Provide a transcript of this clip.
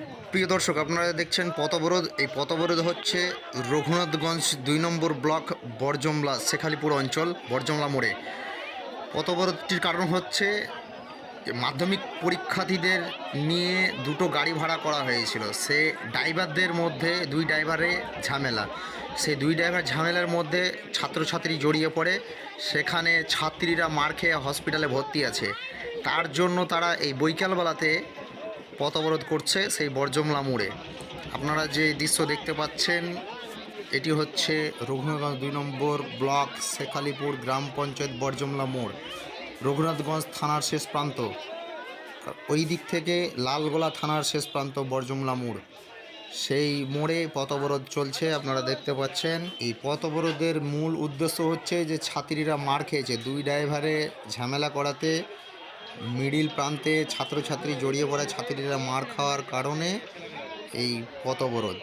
প্রিয় দর্শক, আপনারা দেখছেন পথবরোধ। এই পথবরোধ হচ্ছে রঘুনাথগঞ্জ দুই নম্বর ব্লক, বরজমলা, শেখালিপুর অঞ্চল, বরজমলা মোড়ে। পথবরোধটির কারণ হচ্ছে মাধ্যমিক পরীক্ষার্থীদের নিয়ে দুটো গাড়ি ভাড়া করা হয়েছিল। সে ড্রাইভারদের মধ্যে দুই ড্রাইভারে ঝামেলা। সেই দুই ড্রাইভার ঝামেলার মধ্যে ছাত্রছাত্রী জড়িয়ে পড়ে। সেখানে ছাত্রীরা মার খেয়ে হসপিটালে ভর্তি আছে। তার জন্য তারা এই বৈকালবেলাতে পথ অবরোধ করছে সেই বর্জমলা মোড়ে। আপনারা যে দৃশ্য দেখতে পাচ্ছেন, এটি হচ্ছে রঘুনাথগঞ্জ দুই নম্বর ব্লক শেখালিপুর গ্রাম পঞ্চায়েত বর্জমলা মোড়, রঘুনাথগঞ্জ থানার শেষ প্রান্ত। ওই দিক থেকে লালগোলা থানার শেষ প্রান্ত বর্জমলা মোড়। সেই মোড়ে পথ অবরোধ চলছে, আপনারা দেখতে পাচ্ছেন। এই পথ অবরোধের মূল উদ্দেশ্য হচ্ছে যে ছাত্রীরা মার খেয়েছে। দুই ড্রাইভারে ঝামেলা করাতে মিডিল প্রান্তে ছাত্রছাত্রী জড়িয়ে পড়ে ছাত্রীরা মার খাওয়ার কারণে এই পথ অবরোধ